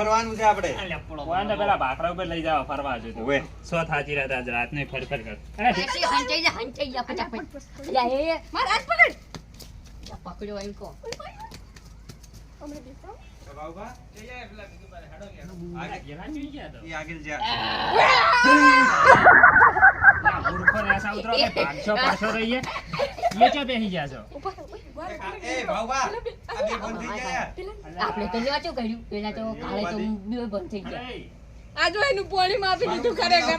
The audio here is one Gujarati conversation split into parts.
ફરવાનું છે આપણે. પેલા ભાખરા ઉપર લઈ જાવ ફરવા જો તો. સો થાચી રહ્યા આજ રાત ને ફર ફર કર હંચાઈ જા હંચાઈ જા ફટાફટ. અલ્યા એ એ. માર હાથ પકડ. પકડ્યો એમ કહો. ગેલા જોઈ ગયા તો. ઈ આગળ જા. આ મૂર્ખો ને આશા ઉતરો કે પાંચસો પાંચસો રહીએ. એ ચા બેસી ગયા છો એ આપણે તો લેવા શું કર્યું? પેલા તો કાલે તો બે બંધ થઈ ગયા. આ જો એનું પોણી માફી આપી દીધું ખરેખર.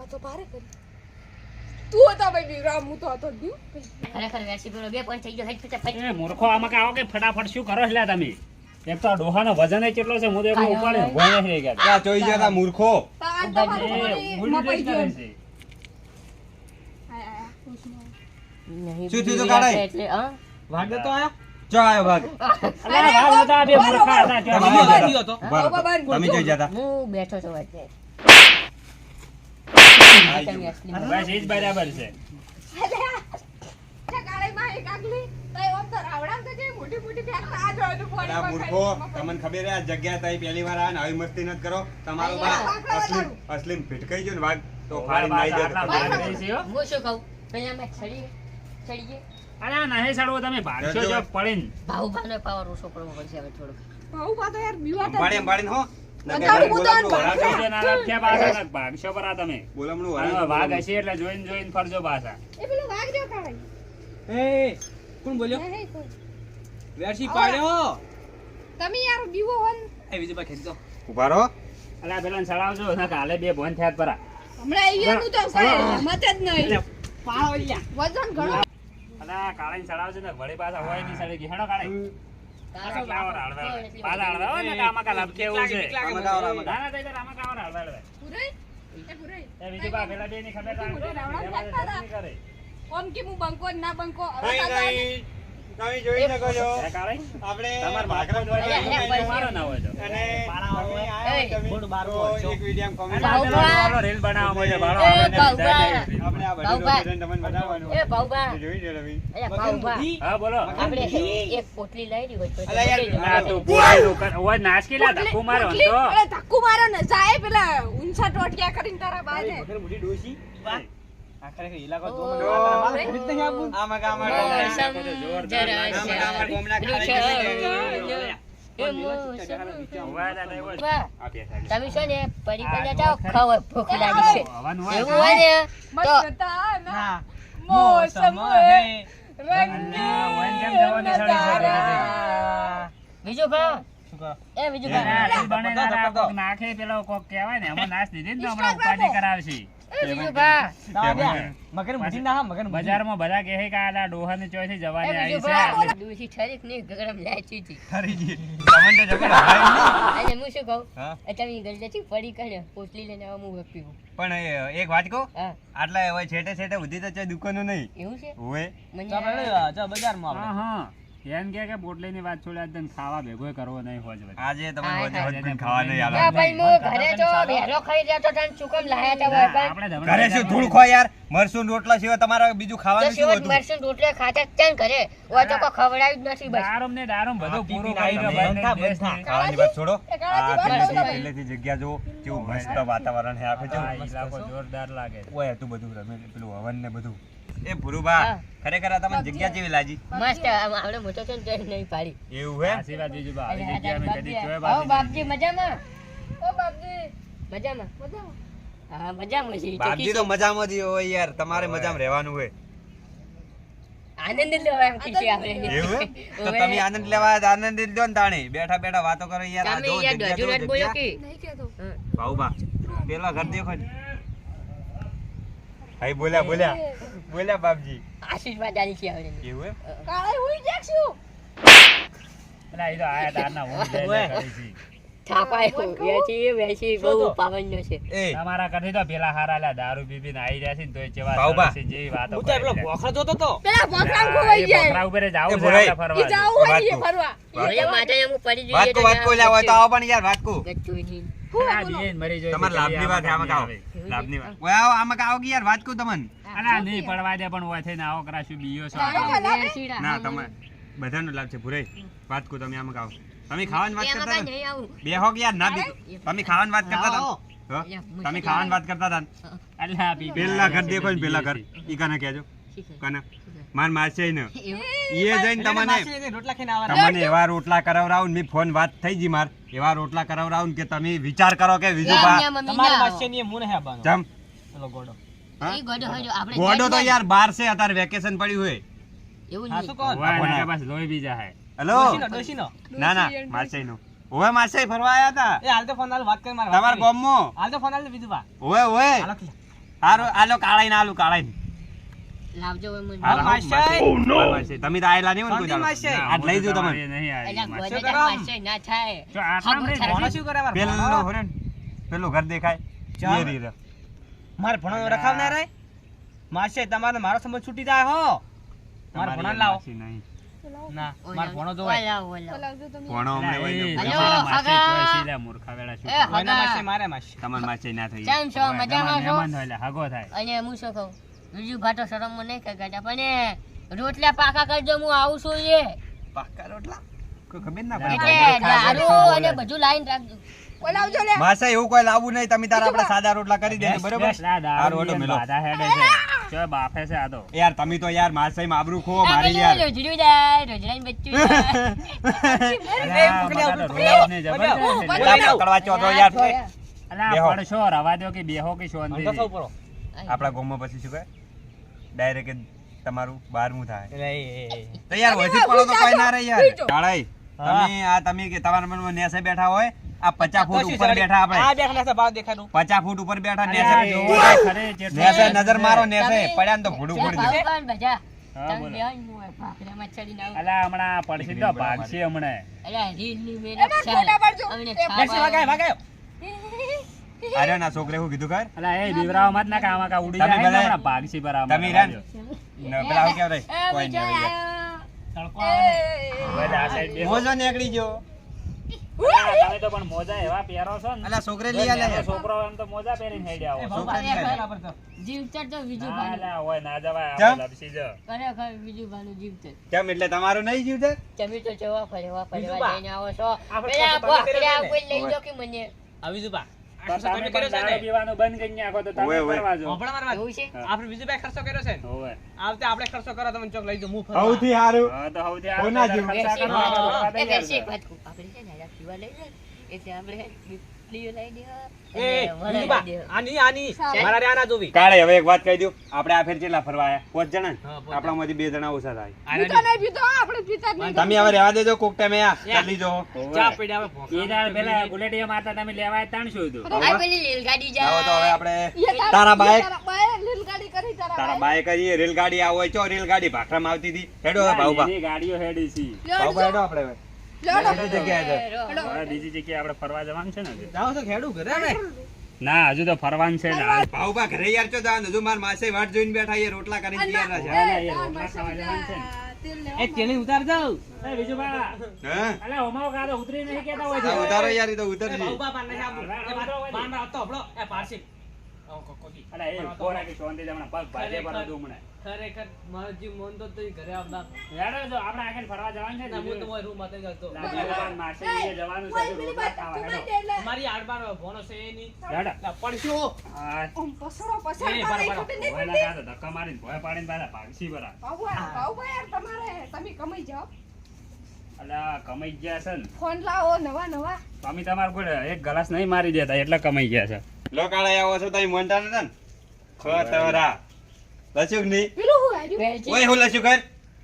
આ તો ભારે કરી. તું હતો ભાઈ બીરામ હું તો હતો જ ખરેખર વેસી પેલો બે પણ થઈ ગયો. હેડ એ મૂર્ખો આમાં કે કે ફટાફટ શું કરો છો તમે? એક તો આ ડોહાનો વજન કેટલો છે? હું તો એકલો નહીં રહી ગયા ક્યાં ચોઈ ગયા તા મૂર્ખો આ તો મારું એ પોણી ઉલટી મપાઈ કરે ગયું. છે આય, આય, ખુશમાં. નહીં શું થયું તો બીજું એટલે હા. આયો? ભાગ. ભાગ બે મૂર્ખા હતા તમે જોઈ ગયા તા હું બેઠો છું વચ્ચે. આઈ તમે ગયું. અસલી બસ એ જ બરાબર છે. અલ્યા, છે કાળીમાં એક આગલી, તો એ આમ તો રાવણામ તો જે મોટી મોટી ફેંકતા આ જો એનું પોણી અલા માં મૂર્ખો ખાલી તમને ખબર હે આ જગ્યા તઈ પહેલી વાર આ ને આવી મસ્તી નથી કરો. તમારો અસલીમ અસલીમ ભીટકાઈ ગયો ને વાઘ તો ફાડી નાઈ દે આટલા તમારે. ભાગ રહી છે, હો. હું શું કહું? પેલા મેં છડી ગઈ અરે નહે સડવો તમે ભાગશો જજો. જો પડીને. ભાવ ભાનો પાવર ઓછો પડવો પડશે હવે થોડો ભાઉ પા તો યાર બીવાતા અંબાડી અંબાડીને હો નકર અંબાડી બોલામણું બોલાવવાનું વરાળ ભાગશો ના લાગશે પાછા ને ભાગશો પર આ તમે. બોલામણું આનો વરાળ વાઘ હશે એટલે જોઈને જોઈને ફરજો પાછા. એ પેલો વાઘ જો કાળાઈ. એ કોણ બોલ્યો? હે, હે, કોઈ. વેરસી પાડ્યો. તમે યાર બીવો હો એ વિજયભાઈ ખેંચી દો. ઊભા રહો. અલા પેલા સડાવજો ના કાલે બે ભોન થયા પરા. હમણાં અહીંયાનું તો કોઈ મત જ નહીં. પાડો વજન ઘણું અલા કાળે સડાવજો ને વળી પાછા હોય સડે હેડો કાળે. બંકો તમે જોઈ શકો છો આપણે તમારે મારો ના હોય તો. અને તમે આયા તમે તો. એક વીડિયો રીલ બનાવવા. આપણે આ બધું તમને બતાવવાનું એ જોઈ લો હા બોલો આપણે એક પોટલી લઈ લીધી હોય અલા યાર, ના, તું પોતાનું કર. ઓય નાસકી લા, ધક્કો મારો તો. અરે ધક્કો મારો ને જાય પેલા ઊંચા ટોટિયા કરીને તારા બાજે મોટી ડોશી. વાહ. તમે છો ને પડી પડ્યા જાઓ ખરેખર. ભૂખ લાગી છે એવું હોય ને તો મોસમ. બીજું કહો? એ બીજું નાખે પેલો કોક કહેવાય ને એમાં નાશ દીધી ને તો હમણાં ઉપાધિ કરાવશે. મગર મુઠી ના મગર બજારમાં બધા કહે કે આ ડોહાની ચોઈથી એ જવાની આવી છે. ભાવ ઠરીક નહીં ગરમ લાચી હતી ખરી ગઈ. તમને તો જબર હરાય નહીં. અને હું શું કહું? હા. એ તમે પડી કાઢ્યો પોટલી લઈને આવો હું પીવું પણ એક વાત કહું? આટલા હોય છેટે છેટે ઉધી તો દુકાનો નહીં. એવું છે? હોય આપણે બજારમાં હા હા. એમ કે કે પોટલીની વાત છોડ્યા જ તને ખાવા ભેગો કરવો નહીં હોય આજે તમે હોજ ખાવા નહીં ના ભાઈ મો ઘરે જો ભેરો ખાઈ જતો તને ચુકમ લાયા તા હોય પણ ઘરે શું ધૂળ ખો યાર? મરસું રોટલા સિવાય તમારે બીજું ખાવાનું શું હતું? મરસું રોટલા ખાતા જ ચાલ ઘરે. ઓય તો કો ખવડાવ્યું જ નથી બસ. દારૂમ ને દારૂમ બધો પૂરો ખાઈ રહ્યો તમે. બંધા, ખાવાની વાત છોડો. આ પહેલેથી જગ્યા જો કેવું મસ્ત વાતાવરણ છે આખું આ જોરદાર લાગે. ઓય તું બધું રમે પેલું હવન ને બધું. એ ભુરુબા ખરેખર તમે જગ્યા જેવી લાજી મસ્ત આપણે મોટો છે ને નહીં પાડી. એવું હે? આશીર્વાદ બીજું બા. આવી જગ્યા મે કદી જોયે બા ઓ બાપજી મજામાં? ઓ બાપજી. મજામાં? મજામાં? હા મજામાં છે. બાપજી તો મજામાં જ હોય યાર. તમારે મજામાં રહેવાનું હોય. આનંદ લેવા એમ કીધી આપણે. એવું તો તમે આનંદ લેવા આનંદ લ્યો ને તાણે. બેઠા બેઠા વાતો કરો યાર. આ જો જગ્યા બોલ્યો કે? નહીં. ભાઉબા પેલા ઘર દેખો ને ભાઈ બોલ્યા બોલ્યા બોલ્યા બાપજી આશીર્વાદ આલી છે હવે એવું એમ કાળાઈ હું જાગશું. પેલા ઈ તો આયા દાના ઊંઘ જઈ કરી છે. થાપાય વેચી વેચી બહુ પાવનનો છે તમારા કરતી તો પેલા હારા દારૂ પી પીને આઈ રહ્યા છે ને તોય ચેવા ભાઉભા. છે, જેવી વાતો હું તો પેલો કરે જોતો તો પેલા ભોખરામ ખોવાઈ જાય બોકરા ઉપર જ છે ફરવા ઈ હોય ને વાત ઈ કહું. ફરવા. એ માટે હું પડી જઈએ વાત કો વાત કો લ્યા તો આવો પણ યાર વાત કો ગચ્ચું નહીં. હું આ બોલો? બેન મરી જાય તમારે લાભની વાત આમાં કાઓ આવે. લાભની વાત. ઓય આવો આમાં કાઓ કે યાર વાત કહું તમને? અલા નહીં પડવા દે પણ હોય થઈને આવો કરાશું બીયો છો. ના તમે બધાનો લાભ છે ભુરે વાત કહું તમે આમાં કાઓ તમે ખાવાની વાત કરતા હતા? બે હો યાર ના બી. તમે ખાવાની વાત કરતા હતા? તમે ખાવાની વાત કરતા હતા? પેલા ઘર દેખો ને પેલા ઘર. ઈ કને કહેજો? કને? માર માસે ને. એ જઈને તમને. તમને એવા રોટલા કરાવરાવ ને ફોન વાત થઈ ગઈ માર. એવા રોટલા કરાવરાવ ને કે તમે વિચાર કરો કે બીજું બા તમારે માસી ની. મું નહીં આવવાનો. જમ. ચલો ગોડો. એ ગોડો આપણે તો યાર બાર છે અત્યારે વેકેશન પડ્યું હોય. એવું હા, નહીં. શું કહો? હોય બસ લોહી બીજા હે. હેલો ડોશીનો. ના ના માસે નો ઓવે માસે ફરવા આયા હતા એ હાલ તો ફોન હાલ વાત કર મારા તમાર ગોમમો? હાલ તો ફોન હાલ બીજું બા. ઓવે ઓવે. હાલો હાલો કાળાઈ ના હાલો કાળાઈ લાવજો. તમે તો આયેલા નહીં કોઈ લઈ નહીં ના થાય. જો આટલા શું મારે? પેલું ભણો. હોરે ને, પેલું ઘર દેખાય. એ રીતે. મારે ભણો રખાવનાર હે? માસે તમારે મારો સંબંધ છૂટી જાય હો. મારે ભણો યાર લાવો. નહીં. ના ઓય મારે ભણો ભણો હોય મૂર્ખા વેળા શું તમારા ના થઈ. કેમ છો? મજામાં છો? હગો થાય. અને હું શું કહું? બીજું ભાટો મને નહીં ગાડા પણ રોટલા પાકા કરજો હું આવું છું એ. પાકા રોટલા? કોઈ ખબર ના પડે. એટલે દારૂ અને બધું લાઈન રાખજો. બોલાવજો લે. માસે એવું કોઈ લાવવું નહીં તમે તારા આપણે સાદા રોટલા કરી દે બરોબર? મેલો. હેડે છે. જો બાફે છે આ તો. યાર તમે તો યાર માસાઈ આબરૂ ખો મારી યાર. રોજડું જાય બચ્ચું જાય. પકડવા યાર. અલા, પડશો, રવા દો કે બેહો કે અંધો સૌ આપણા ગામમાં પછી શું કહે? ડાયરેક્ટ તમારું બારમું થાય. તો યાર વધી પડો તો કોઈ ના રહે યાર. કાળાઈ તમે આ તમે કે તમારા મનમાં નેસે બેઠા હોય આ પચાસ ફૂટ ઉપર. બેઠા આ આપણે બેઠા નાસે ભાવ દેખાડું. પચાસ ફૂટ ઉપર બેઠા નેસે. નજર મારો નેસે. પડ્યા ને તો ભૂડું ભૂડી દે. આ. અલા, હમણાં પડશે તો ભાગશે હમણાં. અલા, અરે ના છોકરે હું કીધું ખબર અલા, એ બીવરાવા મત ના કે કા ઉડી જાય ને ભલે- ભાગ છે બરાબર. તમે રે ન પેલા શું કહેવાય? કોઈ યાર. આયો. તડકો આવે. આ સાઈડ બેસો. મોજો નીકળી ગયો તમે તો પણ મોજા એવા પહેરો છો ને અલા છોકરે લઈ આલે છોકરો એમ તો મોજા પહેરીને હેડે આવો એ છો. ભગવાન છોકરા યાર બરાબર તો. જીવતર તો બીજું ના, અલા, હોય ના જવાય આપણે લપસી જ. ખરેખર બીજું ભાનું જીવતર. કેમ એટલે તમારું નહીં જીવ છે તમે તો જવા ફરવા બીજું જઈને આવો છો પેલા ખોટું બંધ ભાખરી કર્યું કોઈ લઈ ઓવે. કે મને આવી જુ બા. આ પણ ખર્ચો તમે તમે કર્યો છે ને? પીવાનું બંધ કરી નાખો તો તમે. કરવા જો. એવું છે આપણે બીજો કાંઈ ખર્ચો કર્યો છે ઓવે. આ વખતે આપણે ખર્ચો કરો તમે ચોક લઈ જાઓ, હું ફરવા. સૌથી સારું હા, તો સૌથી આ કોના બધા ખર્ચા કરવા એ બેસી એક વાત આપણે છે ને પીવા લઈ જાય એટલે આપણે લીઓ લઈ દેવા એ, અને બીજું વરાઈ બા. દેવા. આની આની મારા રે આના જોવી. કાળે હવે એક વાત કહી દઉં. આપણે આ ફેર કેટલા ફરવા આયા? પાંચ જણા? ને? હા, બે જણા ઓછા થાય. પીતો નહીં પીતો આપણે પીતા જ નહીં. તમે હવે રહેવા દેજો કોક ટાઈમે આ. ચાલી જો પેલા તમે લેવાય ત્રણસો શું રેલગાડી આવો તો હવે આપણે તારા- બાઈક તારા કરી રેલગાડી આવો છો રેલગાડી ભાખરામાં આવતી હતી? હેડો ગાડીઓ હેડી છે. ભાઉભા હેડો આપણે હવે. લેવડો. બીજી જગ્યાએ આપણે ફરવા જવાનું છે ને હજુ. તો ખેડું ઘરે ના હજુ તો ફરવાનું છે ને ભાવભા ઘરે યાર ચો જવાનું હજુ માર માસે વાટ જોઈને બેઠા એ રોટલા કરીને તૈયાર રોટલા ખાવા જવાનું છે એ તેલી ઉતાર જાવ એ બીજું બા. હે? અલા ઓમાઓ કાં ઉતરી નહીં કહેતા હોય છે. ઉતારો યાર એ તો પાને પારસી. અલા એ પગ ભાજે પર ખરેખર મારો જીવ મન તો ઘરે આવતા. હેડો જો આપણે આગળ ફરવા જવાનું છે ને હું તો બીજું. રૂમમાં જતો. લાગે માસે એ જવાનું છે કોઈ હજુ પેલી રોટલા ખાવા, હેડો. નહીં આડબાર ભોણો છે એ નહીં. હેડો. પડશો. હા, આમ પસરો પસાર એ, તારે નહીં ભોંયના પડતી. ધક્કા મારીને ભોંય પાડીને બરા. બાબુઆ યાર તમારે. તમે કમાઈ જાઓ. અલા કમાઈ ગયા છે ને. ફોન લાવો નવા નવા. તમે તમારે કોઈ એક ગ્લાસ નહીં મારી દેતા એટલે કમાઈ ગયા છે. લો કાળા આવો છો તઈ મોનતા નતા ને? ખતરા લસુકની. નહીં? પેલું હું હાર્યું ઓય હું લસુક કર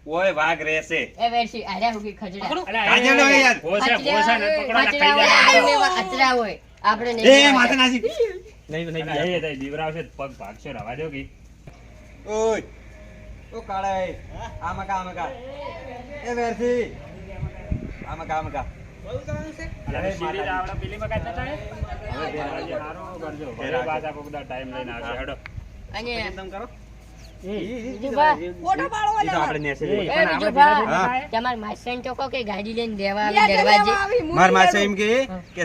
ઓય વાઘ રહેશે. એ વેરશી આર્યા કે ખજડા. કાજે હોય યાર. ભોસે, ભોસે ને પકડો ના ખાઈ જાય. આને એવા હોય. આપણે નહીં એ માથે નાસી. નહીં નહીં એ તઈ દીવરા તો પગ ભાગશે રવા દો કે. ઓય. ઓ કાળા એ. આમાં કા આમાં કા? એ વેરથી. આમાં કા આમાં કા? Time લઈને આવશે. હેડો. અને એકદમ કરો.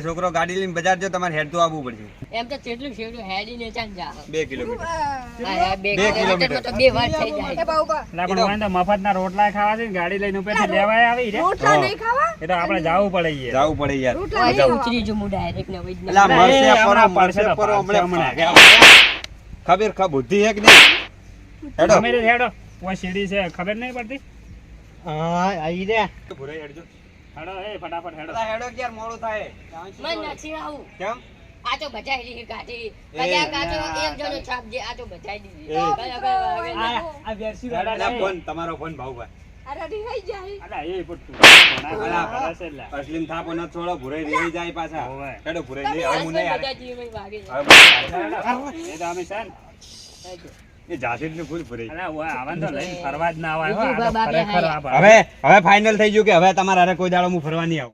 છોકરો ગાડી લઈને બજાર જો તમારે હેડ તો આવવું પડશે એમ તો કેટલું હેડીને ચાલ જાઓ. બે કિલોમીટર બે કિલોમીટર બે વાર થઈ જાય હોય ને રોટલા ખાવા છે ગાડી લઈને ઉપરથી લેવાય આવી રે રોટલા નહીં ખાવા એ તો આપણે જાવું પડે યાર જવું પડે યાર રોટલા ઉતરી જુ હું direct ને આ મળશે પરો, મળશે પરો, હમણાં હમણાં. ખબર ખા બુદ્ધિ હે કે નહીં હેડો. અમે હેડો. ઓય સીડી છે ખબર નહીં પડતી? હા આવી રે ભૂરાઈ હેડજો. હેડો એ ફટાફટ હેડો. હેડો કે યાર મોડું થાય. મન નથી આવું. કેમ? આ તો બચાઈ દીધી કાઢી એ, કાચો એક જણો છાપ દે આ તો બચાઈ દીધી એ. કદાચ હવે ના. આ આ વેરસી હેડો, ફોન તમારો ફોન એટલે. અસલીમ થાપો ન છોડો ભૂરાઈ રહી જાય પાછા. હોવે. હેડો હું નહીં. હવે તો અમે છે ને. હવે હવે ફાઇનલ થઈ ગયું કે હવે તમારે કોઈ દાડો હું ફરવા નહીં આવું.